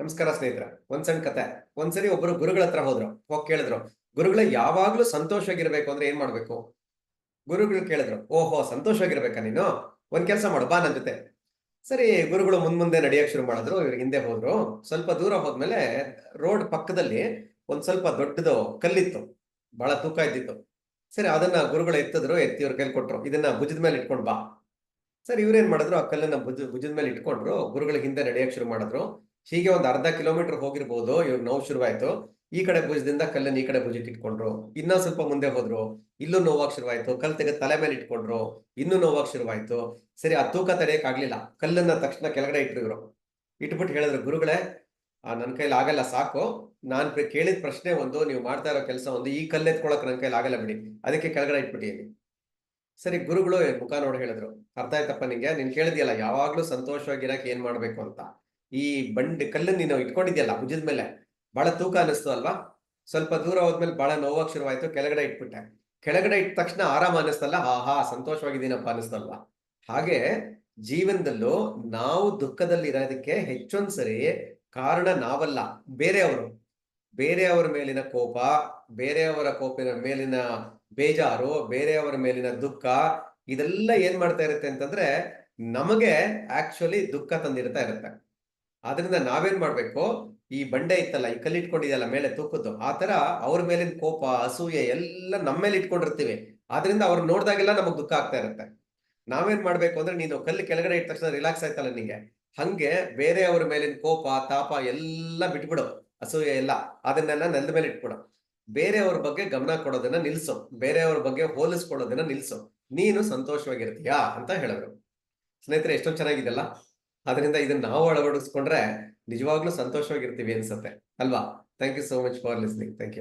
ನಮಸ್ಕಾರ ಸ್ನೇಹಿತರ, ಒಂದ್ ಸಣ್ಣ ಕತೆ. ಒಂದ್ಸರಿ ಒಬ್ಬರು ಗುರುಗಳ ಹತ್ರ ಹೋದ್ರು, ಹೋಗ್ ಕೇಳಿದ್ರು, ಗುರುಗಳ, ಯಾವಾಗ್ಲೂ ಸಂತೋಷವಾಗಿರ್ಬೇಕು ಅಂದ್ರೆ ಏನ್ ಮಾಡ್ಬೇಕು? ಗುರುಗಳು ಕೇಳಿದ್ರು, ಓಹೋ, ಸಂತೋಷವಾಗಿರ್ಬೇಕಾ ನೀನು? ಒಂದ್ ಕೆಲಸ ಮಾಡು, ಬಾ ನನ್ ಜೊತೆ. ಸರಿ, ಗುರುಗಳು ಮುಂದ್ ಮುಂದೆ ನಡೆಯಕ್ ಶುರು ಮಾಡಿದ್ರು, ಇವ್ರ ಹಿಂದೆ ಹೋದ್ರು. ಸ್ವಲ್ಪ ದೂರ ಹೋದ್ಮೇಲೆ ರೋಡ್ ಪಕ್ಕದಲ್ಲಿ ಒಂದ್ ಸ್ವಲ್ಪ ದೊಡ್ಡದು ಕಲ್ಲಿತ್ತು, ಬಹಳ ತೂಕ ಇದ್ದಿತ್ತು. ಸರಿ, ಅದನ್ನ ಗುರುಗಳು ಎತ್ತಿದ್ರು, ಎತ್ತಿ ಇವ್ರ ಕೈಲಿ ಕೊಟ್ರು, ಇದನ್ನ ಭುಜದ ಮೇಲೆ ಇಟ್ಕೊಂಡ್ ಬಾ. ಸರಿ ಇವ್ರೇನ್ ಮಾಡಿದ್ರು, ಆ ಕಲ್ಲನ್ನ ಭುಜ, ಭುಜದ ಮೇಲೆ ಇಟ್ಕೊಂಡ್ರು, ಗುರುಗಳ ಹಿಂದೆ ನಡೆಯಕ್ ಶುರು ಮಾಡಿದ್ರು. ಹೀಗೆ ಒಂದು ಅರ್ಧ ಕಿಲೋಮೀಟರ್ ಹೋಗಿರ್ಬೋದು ಇವ್ರು ನೋವು ಶುರುವಾಯ್ತು. ಈ ಕಡೆ ಭುಜದಿಂದ ಕಲ್ಲನ್ನು ಈ ಕಡೆ ಭುಜಕ್ಕೆ ಇಟ್ಕೊಂಡ್ರು. ಇನ್ನೂ ಸ್ವಲ್ಪ ಮುಂದೆ ಹೋದ್ರು, ಇಲ್ಲೂ ನೋವಾಗ್ ಶುರುವಾಯ್ತು. ಕಲ್ ತೆಗೆದು ತಲೆ ಮೇಲೆ ಇಟ್ಕೊಂಡ್ರು, ಇನ್ನೂ ನೋವಾಗ್ ಶುರುವಾಯ್ತು. ಸರಿ, ಆ ತೂಕ ತಡೆಯಕ್ ಆಗ್ಲಿಲ್ಲ. ಕಲ್ಲನ್ನ ತಕ್ಷಣ ಕೆಳಗಡೆ ಇಟ್ರು ಇಟ್ಬಿಟ್ಟು ಹೇಳಿದ್ರು, ಗುರುಗಳೇ, ಆ ನನ್ನ ಕೈಲಿ ಆಗಲ್ಲ, ಸಾಕು. ನಾನ್ ಕೇಳಿದ ಪ್ರಶ್ನೆ ಒಂದು, ನೀವು ಮಾಡ್ತಾ ಇರೋ ಕೆಲಸ ಒಂದು, ಈ ಕಲ್ಲು ಎತ್ಕೊಳಕ್ ನನ್ನ ಕೈಲಿ ಆಗಲ್ಲ ಬಿಡಿ. ಅದಕ್ಕೆ ಕೆಳಗಡೆ ಇಟ್ಬಿಟ್ಟಿದ್ದೀನಿ ಸರಿ, ಗುರುಗಳು ಮುಖ ನೋಡಿ ಹೇಳಿದ್ರು. ಅರ್ಥ ಆಯ್ತಪ್ಪ ನಿಂಗೆ. ನೀನ್ ಕೇಳಿದ್ಯಲ್ಲ, ಯಾವಾಗ್ಲೂ ಸಂತೋಷವಾಗಿರಕ್ ಏನ್ ಮಾಡ್ಬೇಕು ಅಂತ. ಈ ಬಂಡ್ ಕಲ್ಲನ್ನ ನೀನು ಇಟ್ಕೊಂಡಿದ್ಯಲ್ಲ ಭುಜದ ಮೇಲೆ ಬಹಳ ತೂಕ ಅನಿಸ್ತು ಅಲ್ವಾ? ಸ್ವಲ್ಪ ದೂರ ಹೋದ್ಮೇಲೆ ಬಹಳ ನೋವಾಗ ಶುರುವಾಯ್ತು, ಕೆಳಗಡೆ ಇಟ್ಬಿಟ್ಟೆ. ಕೆಳಗಡೆ ಇಟ್ಟ ತಕ್ಷಣ ಆರಾಮ ಅನಿಸ್ತಲ್ಲ? ಆಹಾ, ಸಂತೋಷವಾಗಿದ್ದೀನಪ್ಪ ಅನಿಸ್ತಲ್ವಾ? ಹಾಗೆ ಜೀವನದಲ್ಲೂ ನಾವು ದುಃಖದಲ್ಲಿ ಇರೋದಕ್ಕೆ ಹೆಚ್ಚೊಂದ್ಸರಿ ಕಾರಣ ನಾವಲ್ಲ, ಬೇರೆಯವರು. ಬೇರೆಯವರ ಮೇಲಿನ ಕೋಪ, ಬೇರೆಯವರ ಕೋಪಿನ ಮೇಲಿನ ಬೇಜಾರು, ಬೇರೆಯವರ ಮೇಲಿನ ದುಃಖ, ಇದೆಲ್ಲ ಏನ್ ಮಾಡ್ತಾ ಇರುತ್ತೆ ಅಂತಂದ್ರೆ ನಮಗೆ ಆಕ್ಚುಲಿ ದುಃಖ ತಂದಿರ್ತಾ ಇರುತ್ತೆ. ಆದ್ರಿಂದ ನಾವೇನ್ ಮಾಡ್ಬೇಕು? ಈ ಬಂಡೆ ಇತ್ತಲ್ಲ, ಈ ಕಲ್ಲಿಟ್ಕೊಂಡಿದೆಯಲ್ಲ ಮೇಲೆ ತೂಕದ್ದು, ಆ ತರ ಅವ್ರ ಮೇಲಿನ ಕೋಪ, ಅಸೂಯೆ ಎಲ್ಲ ನಮ್ಮ ಮೇಲೆ ಇಟ್ಕೊಂಡಿರ್ತೀವಿ. ಆದ್ರಿಂದ ಅವ್ರು ನೋಡ್ದಾಗೆಲ್ಲ ನಮಗ್ ದುಃಖ ಆಗ್ತಾ ಇರುತ್ತೆ. ನಾವೇನ್ ಮಾಡ್ಬೇಕು ಅಂದ್ರೆ ನೀನು ಕಲ್ಲು ಕೆಳಗಡೆ ಇಟ್ಟ ತಕ್ಷಣ ರಿಲ್ಯಾಕ್ಸ್ ಆಯ್ತಲ್ಲ ನಿಂಗೆ. ಹಂಗೆ ಬೇರೆಯವ್ರ ಮೇಲಿನ ಕೋಪ, ತಾಪ ಎಲ್ಲ ಬಿಟ್ಬಿಡು. ಅಸೂಯೆ ಎಲ್ಲ. ಅದನ್ನೆಲ್ಲ ನೆಲದ ಮೇಲೆ ಇಟ್ಬಿಡು. ಬೇರೆಯವ್ರ ಬಗ್ಗೆ ಗಮನ ಕೊಡೋದನ್ನ ನಿಲ್ಸು. ಬೇರೆಯವ್ರ ಬಗ್ಗೆ ಹೋಲಿಸ್ಕೊಡೋದನ್ನ ನಿಲ್ಸು. ನೀನು ಸಂತೋಷವಾಗಿರ್ತೀಯಾ ಅಂತ ಹೇಳಿದ್ರು ಸ್ನೇಹಿತರೆ, ಎಷ್ಟೊಂದು ಚೆನ್ನಾಗಿದೆಯಲ್ಲ? ಅದರಿಂದ ಇದನ್ನ ನಾವು ಅಳವಡಿಸ್ಕೊಂಡ್ರೆ ನಿಜವಾಗ್ಲೂ ಸಂತೋಷವಾಗಿರ್ತೀವಿ ಅನ್ಸುತ್ತೆ. ಅಲ್ವಾ? Thank you so much for listening thank you